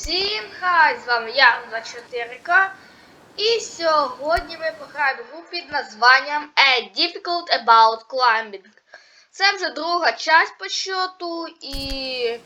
Всім хай! З вами я 24К. І сьогодні ми пограємо гру під названням A Difficult About Climbing. Це вже друга часть по счету і.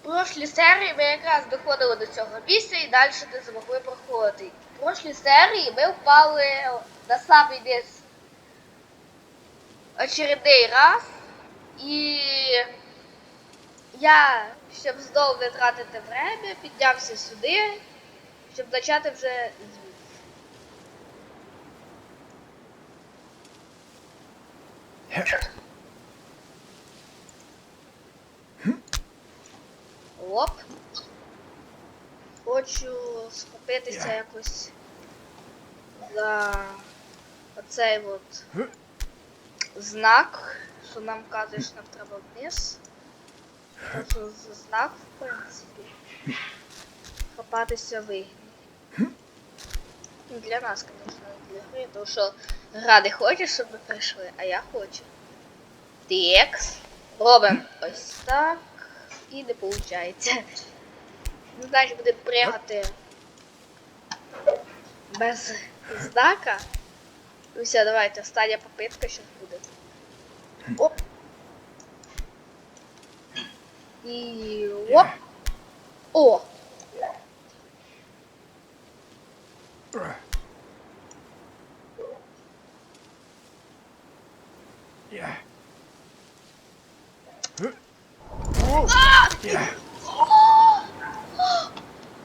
В прошлій серії ми якраз доходили до цього місця і далі не змогли проходити. В прошлій серії ми впали на самий десь очередний раз. І я, щоб знову не тратити время, піднявся сюди, щоб почати вже звідси. Оп. Хочу схопитися якось за оцей от знак, що нам каже, що нам треба вниз. За знак, в принципі. Хапатися вигідно. Ну, Для нас, звісно, для гри, тому що не хоче, щоб ми прийшли, а я хочу. Текс. Робимо ось так. І не виходить. Ну, значить буде пригати без знака. Ну все, давайте, остання попитка зараз буде. Оп. І оп. О!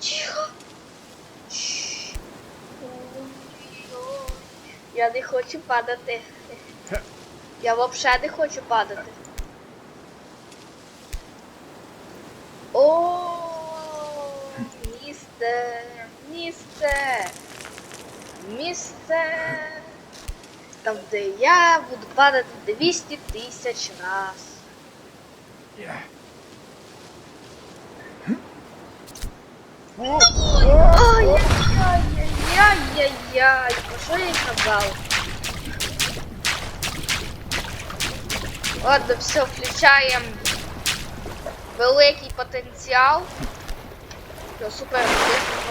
Тихо. Я не хочу падати. Я взагалі не хочу падати. О, містер, містер, містер. Там, де я буду падати 200 тисяч раз. Ай-яй-яй-яй-яй-яй, про що я казав? Ладно, все, включаємо великий потенціал. Все, супер, швидко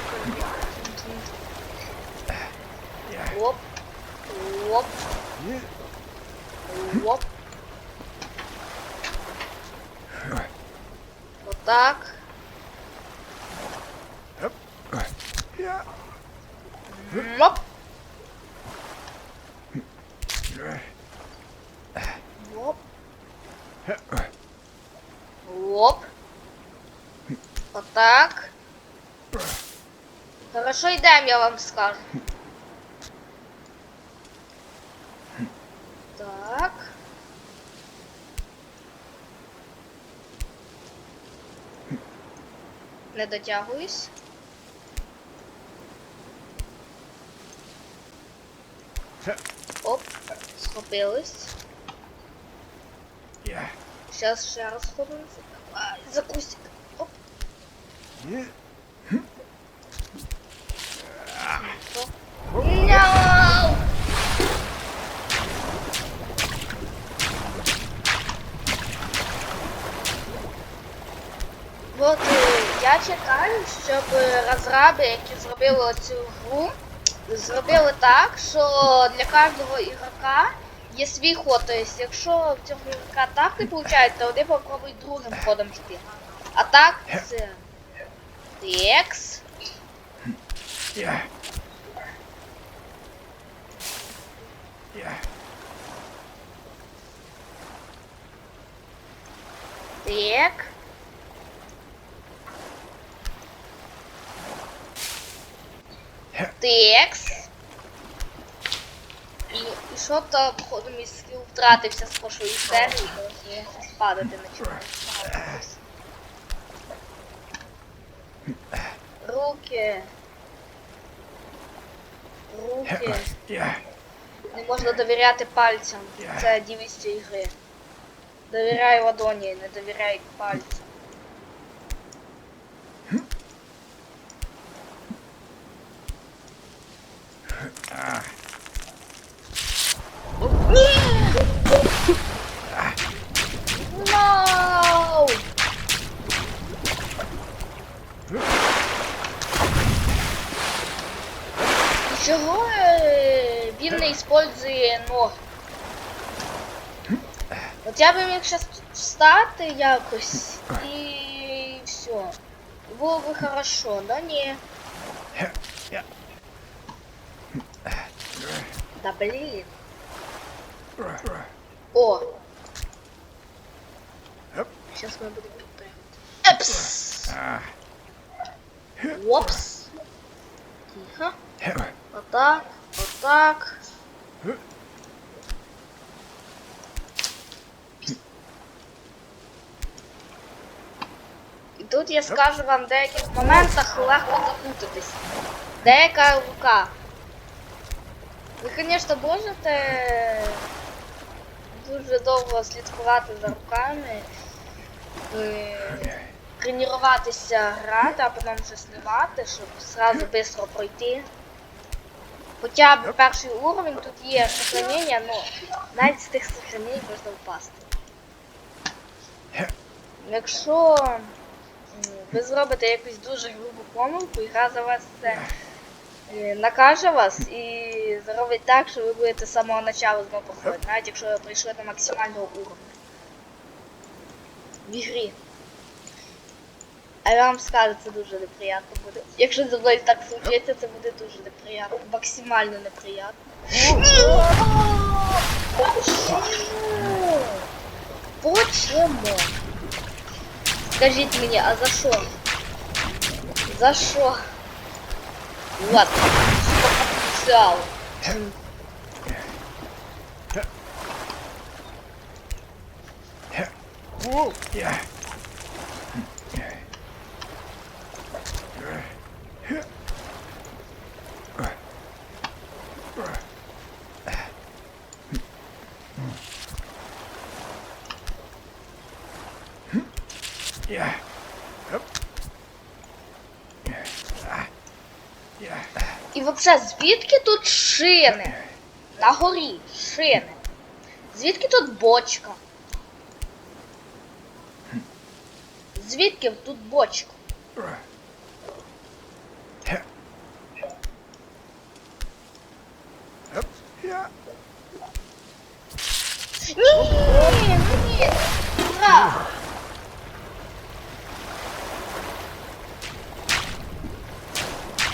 Yeah. Оп, оп, Yeah. оп. Отак. Up. Yeah. Оп, оп, оп. Отак. Хорошо йдемо, я вам скажу. Так. Не дотягуюсь. Оп, схопились. Сейчас ще раз схопимося. Ай, за кустик. Оп. От е, я чекаю, щоб розраби, які зробили цю гру, зробили так, що для кожного ігрока є свій ход. Тобто, якщо в цього ігрока так не виходить, то вони попробують другим ходом піти. А так це Текс. Yeah. Yeah. Так. Текс. І, і що то, походу, мій скіл втратився з прошлої серії, тому я щас. Руки. Руки. Не можна довіряти пальцям. Це дівість ігри. Довіряй ладоні, не довіряй пальцям. зараз встати якось і все. І було би хорошо, да ні. Я. Да блін. О! Оп. Сейчас мы будем прыгать. Эпс! Ah. Опс! Тихо. Вот так, вот так. Тут я скажу вам в деяких моментах легко запутатись. Деяка рука. Ви, звісно, можете дуже довго слідкувати за руками, е, тренуватися грати, а потім вже знімати, щоб зразу швидко пройти. Хоча б перший уровень тут є сохранення, але навіть з тих сохранень можна впасти. Якщо ви зробите якусь дуже грубу помилку, і гра за вас це е, накаже вас і зробить так, що ви будете з самого початку знову проходити, навіть якщо ви прийшли до максимального уровня. В ігрі. А я вам скажу, це дуже неприємно буде. Якщо зі мною так случиться, це буде дуже неприємно. Максимально неприємно. Почему? Почему? Скажіть мені, а за що? За що? Вот. Взял. Whoa. Yeah. Yeah. Взагалі, звідки тут шини? На горі шини. Звідки тут бочка? Звідки тут бочка? Up. Yeah. Ні, ні, ні. Ура!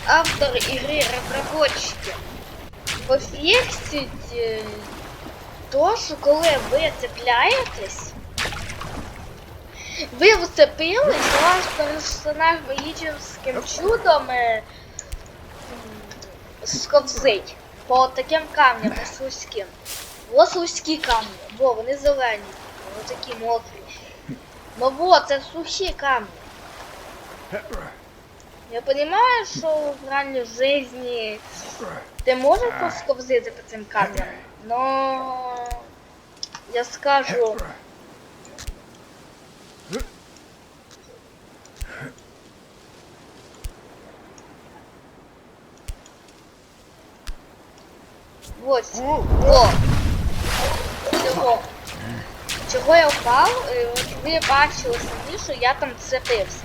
Авторы игры, разработчики, пофіксіть е, то, що коли ви ви вцепились, ваш персонаж магічним чудом е, сковзить по таким камням. Ось слизькі камні, во, вони зелені, ось такі мокрі. Ну во, це сухі камні. Я понимаю, що в реальній житті ти можеш посковзити по цим камням, но я скажу, вот, во, цього. Чого я впав? Е, ви бачили самі, що я там вцепився.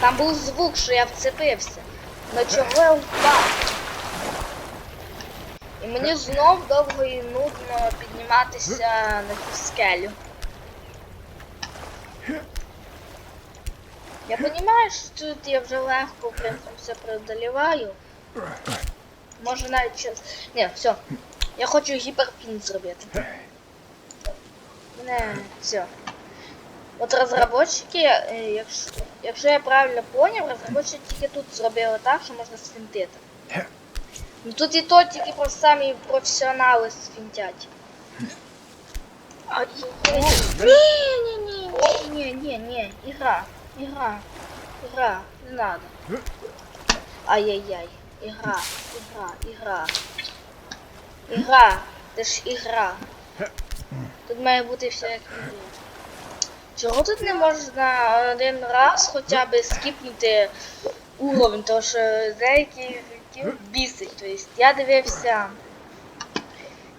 Там був звук, що я вцепився. Но чого я впав? І мені знов довго і нудно підніматися на цю скелю. Я розумію, що тут я вже легко, в принципі, все преодоліваю. Може навіть час. Ні, все. Я хочу гіперпін зробити. Не, все. От розробники, е, якщо, якщо я правильно поняв, розробники тільки тут зробили так, що можна сфінтити. Ну тут і то тільки просто самі професіонали сфінтять. А, ні, ні, ні, ні, ні, ні, ігра, ігра, ігра, не надо. Ай-яй-яй, ігра, ігра, ігра. Ігра, це ж ігра. Тут має бути все як в. Чого тут не можна один раз хоча б скіпнути уровень, тому що деякі бісить. Тобто я дивився,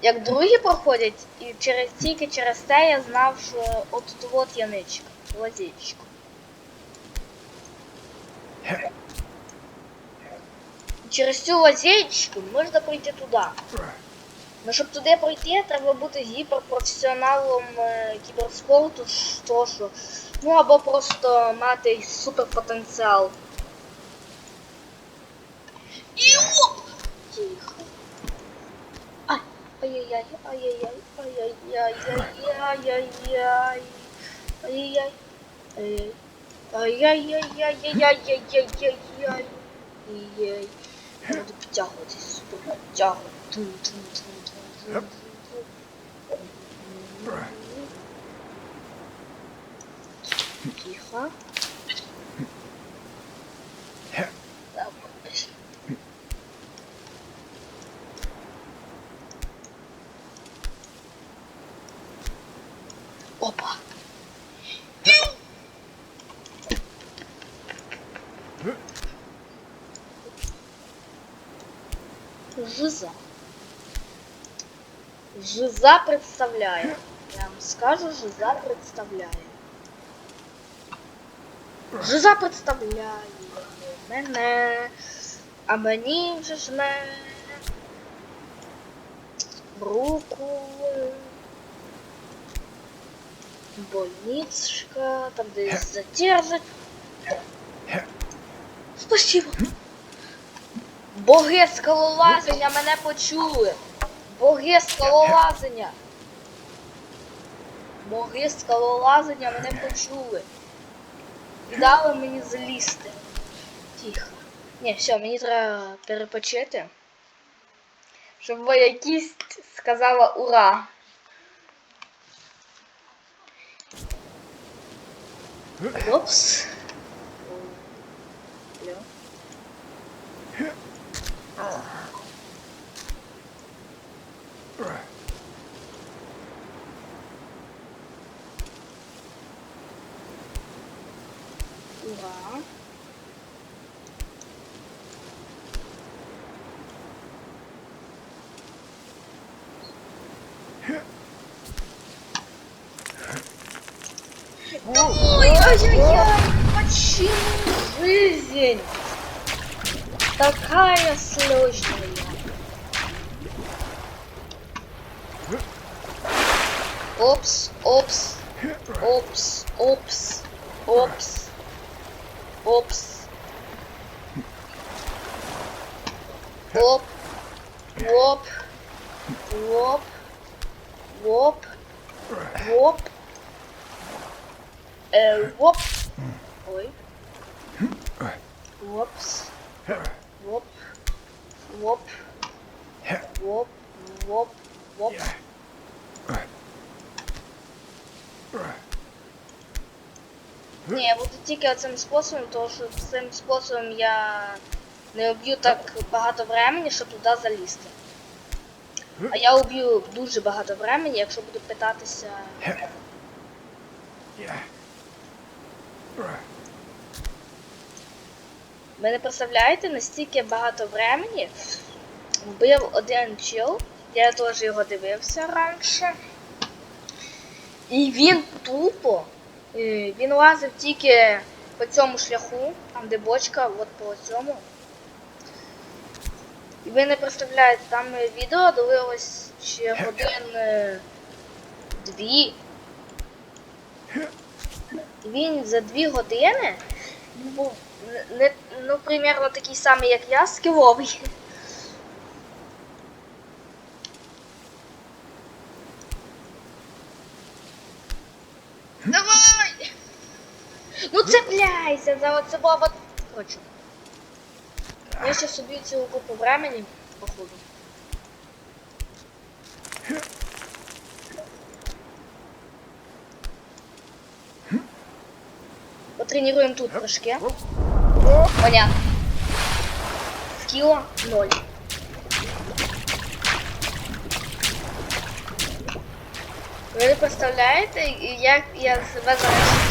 як другі проходять, і через тільки через те я знав, що от тут от яничка, лазічка. Через цю лазейку можна пройти туди. Ну, щоб туди пройти, треба бути гіперпрофесіоналом е, кіберспорту, що що. Ну або просто мати суперпотенціал. І оп! Тихо. Ай, ай-яй-яй, ай-яй-яй, ай-яй-яй, ай-яй-яй, ай-яй-яй, ай-яй. Ай-яй-яй-яй-яй-яй-яй-яй-яй. Ай-яй. Буду підтягуватись, супер підтягувати. Тун-тун-тун-тун-тун. Тихо. Жиза. Жиза представляє. Я вам скажу, Жиза представляє. Жиза представляє мене. А мені вже ж мене. Руку. Больничка, там де задержать. Спасибо. Боги скалолазення мене почули. Боги скалолазення. Боги скалолазення мене почули. І дали мені залізти. Тихо. Ні, все, мені треба перепочити. Щоб моя кість сказала ура. Опс. Алло. Ура. Ой-ой-ой, почему жизнь такая сложная? Опс, опс, опс, опс, опс, опс. Оп, оп, оп, оп, оп. Э, воп. Ой. Вопс. Воп. Воп. Воп. Воп. Воп. Ні, я буду тільки цим способом, тому що цим способом я не об'ю так багато времени, щоб туди залізти. А я уб'ю дуже багато времени, якщо буду питатися. Ви не представляєте, настільки багато времени вбив один чел, я теж його дивився раніше. І він тупо, е, він лазив тільки по цьому шляху, там де бочка, от по цьому. І ви не представляєте, там е, відео дивилось ще годин е, дві. Він за дві години був не- ну, примерно такий самий, як я, скіловий. Давай! Ну цепляйся за оце баба. Хочу. Я ще собі цілу купу времени, походу. Потренируем тут прыжки. Понятно. Скилла ноль. Ви не представляєте, як я себе зараз.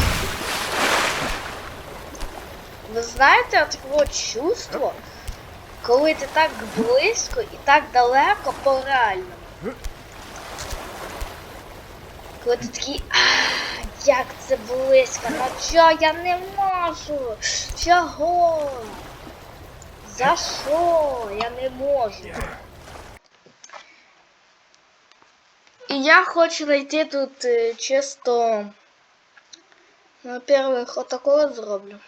Ви знаєте таке чувство, коли ти так близько і так далеко по реальному. Коли ти такий, як це близько, ну чого я не можу? Чого? За що? Я не можу. І я хочу знайти тут е, чисто. Во-первых, отакого зроблю.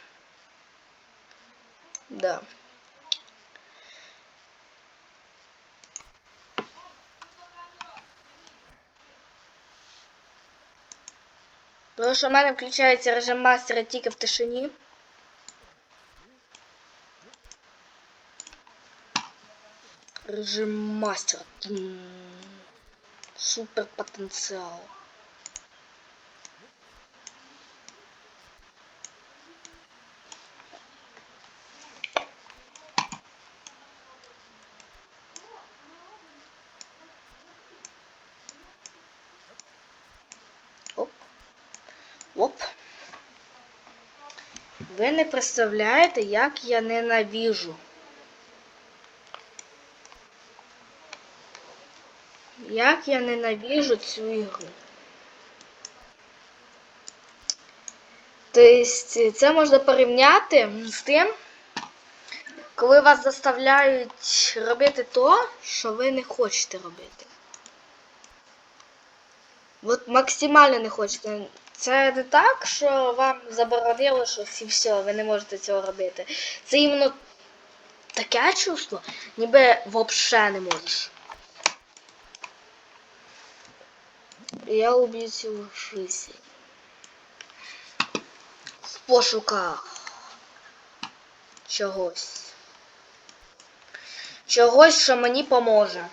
Да. Тому що в мене включається режим мастера тільки в тишині. Режим мастера. Тм. Супер потенциал. Оп. Ви не представляєте, як я ненавижу. Як я ненавижу цю ігру. Тобто, це можна порівняти з тим, коли вас заставляють робити то, що ви не хочете робити. От максимально не хочете. Це не так, що вам заборонили щось і все, ви не можете цього робити. Це іменно таке чувство, ніби взагалі не можеш. Я убийця в жизни. В пошуках чогось. Чогось, що мені поможе.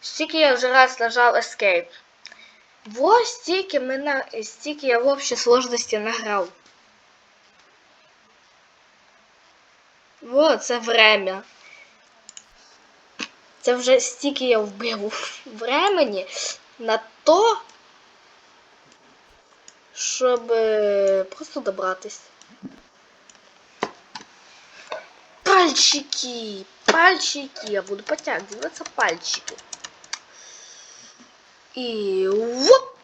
Стільки я вже раз нажав Escape. Во стільки мене, стільки я в общій сложності награв. Во, це время. Це вже стільки я вбив времени на то, щоб е, просто добратись. Пальчики! Пальчики! Я буду потягиваться пальчики. И воп!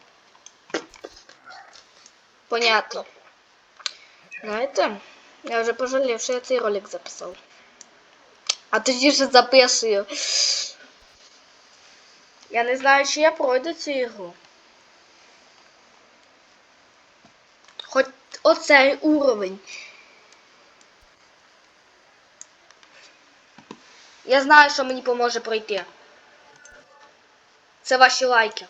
Понятно. На этом я уже пожалел, что я цей ролик записал. А тоді ж записую. Я не знаю, чи я пройду цю ігру. Хоч оцей уровень. Я знаю, що мені поможе пройти. Це ваші лайки.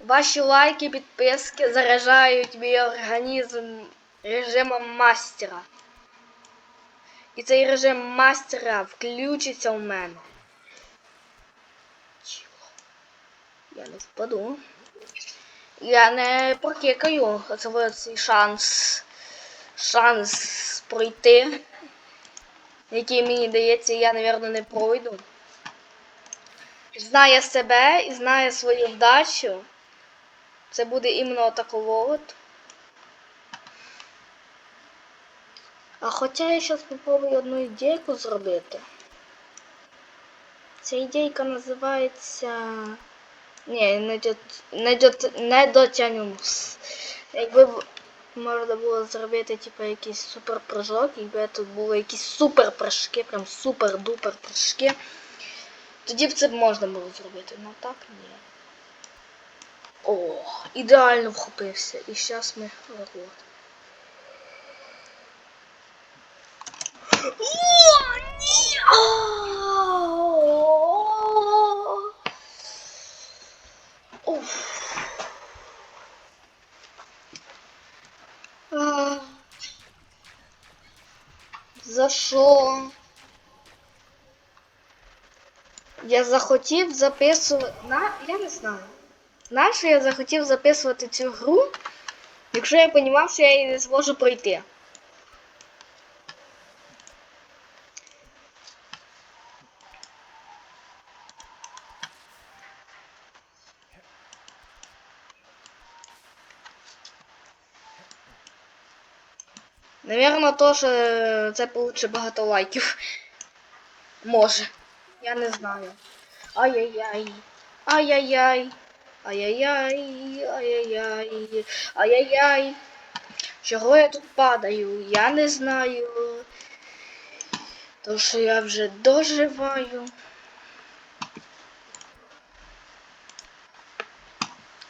Ваші лайки, підписки заряджають мій організм режимом мастера. І цей режим мастера включиться у мене. Я не впаду. Я не прокикаю оце цей шанс. Шанс пройти. Який мені дається, я, напевно, не пройду Знає себе і знає свою вдачу. Це буде іменно такого от. А хоча я зараз спробую одну ідейку зробити. Ця ідейка називається. Ні, не, дот... не, дот... не дотягнусь. Якби б можна було зробити типу, якийсь супер прыжок, якби тут були якісь супер прыжки, прям супер-дупер прыжки, тоді б це б можна було зробити. Ну так ні. О, ідеально вхопився. І зараз ми от. О, ні! Ау! Уф. А. За що? Я захотів записувати. На, я не знаю. Нащо я захотів записувати цю гру, якщо я розумів, що я її не зможу пройти. Наверно, то, що це получить багато лайків. Може. Я не знаю. Ай-яй-яй. Ай-яй-яй. Ай-яй-яй. Ай-яй-яй. Ай-яй-яй. Чого я тут падаю? Я не знаю. Тому що я вже доживаю.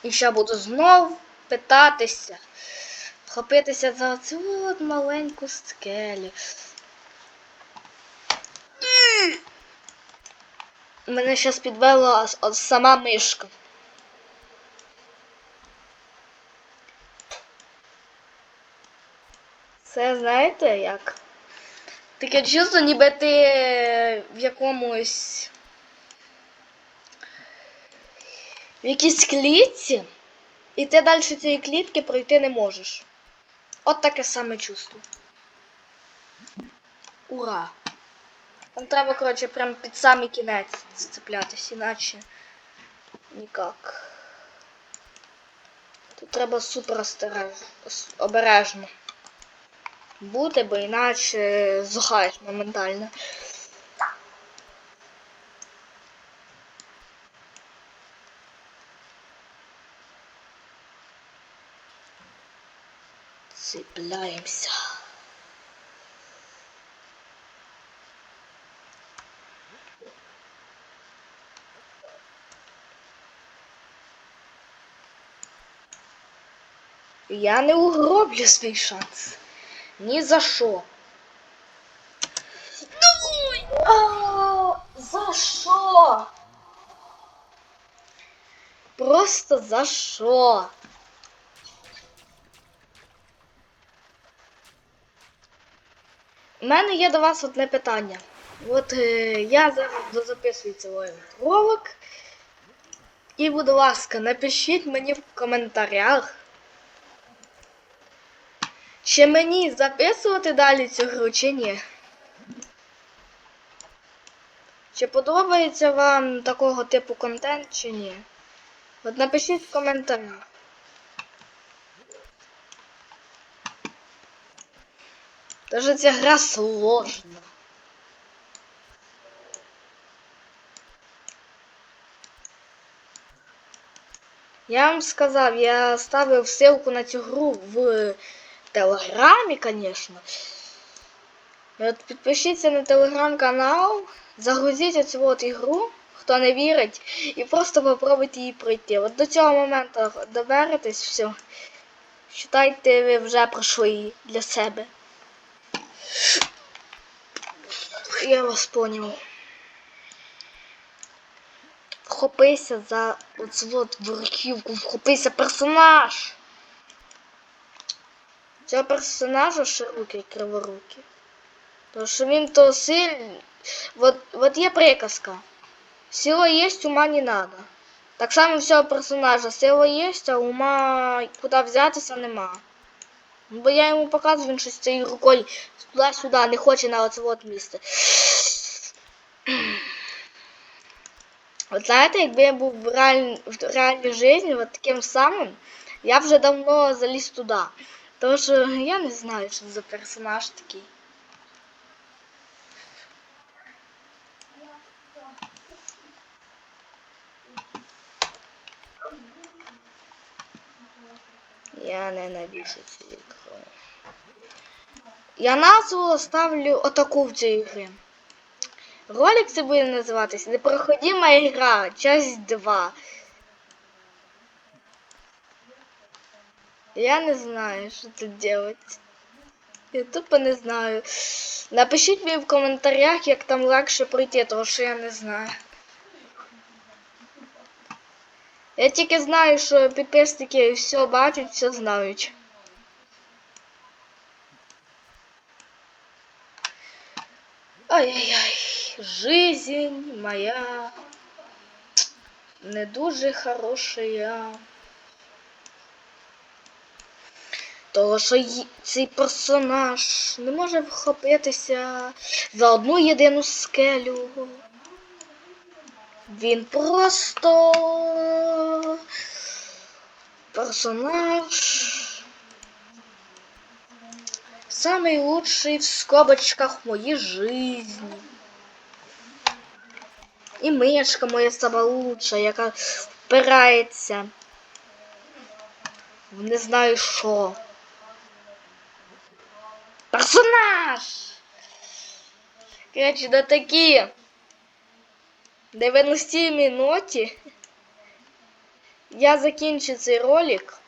І ще буду знов питатися, вхопитися за цю от маленьку скелю. Мене зараз підвела сама мишка. Це знаєте як? Таке чувство, ніби ти в якомусь. В якійсь клітці, і ти далі цієї клітки пройти не можеш. От таке саме чувство. Ура! Там треба, коротше, прям під самий кінець зцеплятись, іначе ніяк. Тут треба супер обережно бути, бо іначе зухаєш моментально. Цепляємося. Я не угроблю свій шанс. Ні за що. За що? Просто за що? У мене є до вас одне питання. От е, я зараз дозаписую цей ролик. І, будь ласка, напишіть мені в коментарях. Чи мені записувати далі цю гру, чи ні? Чи подобається вам такого типу контент, чи ні? От напишіть в коментарях. Тож ця гра сложна. Я вам сказав, я ставив ссылку на цю гру в Телеграмі, звісно. Підпишіться на телеграм-канал, загрузіть оцю от ігру, хто не вірить, і просто попробуйте її пройти. От до цього моменту доберетесь, все. Считайте, ви вже пройшли її для себе. Я вас поняв. Вхопися за оцю от верхівку, вхопися персонаж. Цього персонажа широкий криворукий. Тому що він то сильний. Вот, вот є приказка. Сила есть, ума не надо. Так само всього персонажа. Сила є, а ума куди взятися нема. Бо я йому показую, він щось цією рукою туди-сюди не хоче на оце от місце. От знаєте, якби я був в, реаль... в реальній житті от таким самим, я вже давно заліз туди. Тому що я не знаю, що за персонаж такий. Я ненавижу цю ігру. Я назву ставлю отаку в цій ігрі. Ролик це буде називатись Непроходима ігра, часть 2. Я не знаю, що тут делать. Я тупо не знаю. Напишіть мені в коментарях, як там легше пройти, тому що я не знаю. Я тільки знаю, що підписники все бачать, все знають. Ай-яй-яй, жизнь моя не дуже хорошая. Того, що цей персонаж не може вхопитися за одну єдину скелю. Він просто персонаж. Самый лучший в скобочках в моей жизни. І мишка моя сама лучша, яка впирається. в Не знаю що. Персонаж! Коротше, на такі 90 минуті я закінчу цей ролик.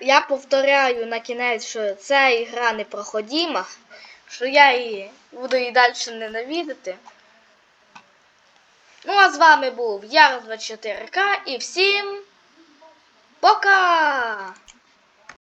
Я повторяю на кінець, що ця ігра непроходима, що я її буду і далі ненавидити. Ну а з вами був Яр 24К і всім пока!